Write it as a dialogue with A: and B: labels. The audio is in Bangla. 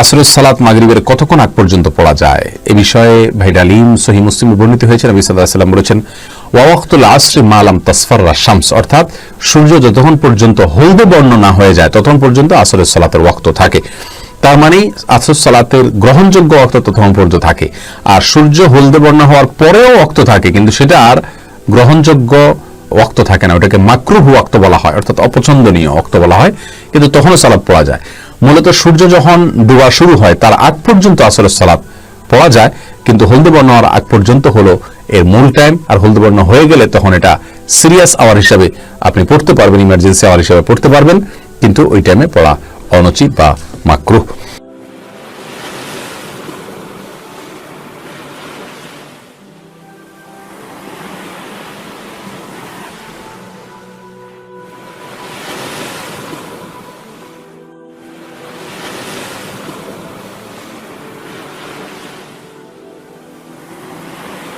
A: আসরের সালাত মাগরিবের কতক্ষণ আগ পর্যন্ত পড়া যায়? এ বিষয়ে ভাই ডালিম সহি মুসলিম বর্ণিত হয়েছে নবী সাল্লাম বলেছেন ওয়াক্তুল আসরি মালাম তসফর শামস অর্থাৎ সূর্য যতক্ষণ পর্যন্ত হলদে বর্ণ না হয়ে যায়, ততক্ষণ পর্যন্ত আসরের সালাতের ওয়াক্ত থাকে। তার মানে আসর সালাতের গ্রহণযোগ্য অক্ত ততক্ষণ পর্যন্ত থাকে। আর সূর্য হলদে বর্ণ হওয়ার পরেও অক্ত থাকে, কিন্তু সেটা আর গ্রহণযোগ্য ওয়াক্ত থাকে না। ওটাকে মাকরুহ ওয়াক্ত বলা হয়, অর্থাৎ অপছন্দনীয় ওয়াক্ত বলা হয়, কিন্তু তখনও সালাদ পড়া যায়। মূলত সূর্য যখন ডুবা শুরু হয়, তার আগ পর্যন্ত আসলে সলাপ পড়া যায়, কিন্তু হলদে বর্ণ হওয়ার আগ পর্যন্ত হলো এর মূল টাইম আর হলদে বর্ণ হয়ে গেলে তখন এটা সিরিয়াস আওয়ার হিসাবে আপনি পড়তে পারবেন ইমার্জেন্সি আওয়ার হিসাবে পড়তে পারবেন, কিন্তু ওই টাইমে পড়া অনুচিত বা মাকরুহ।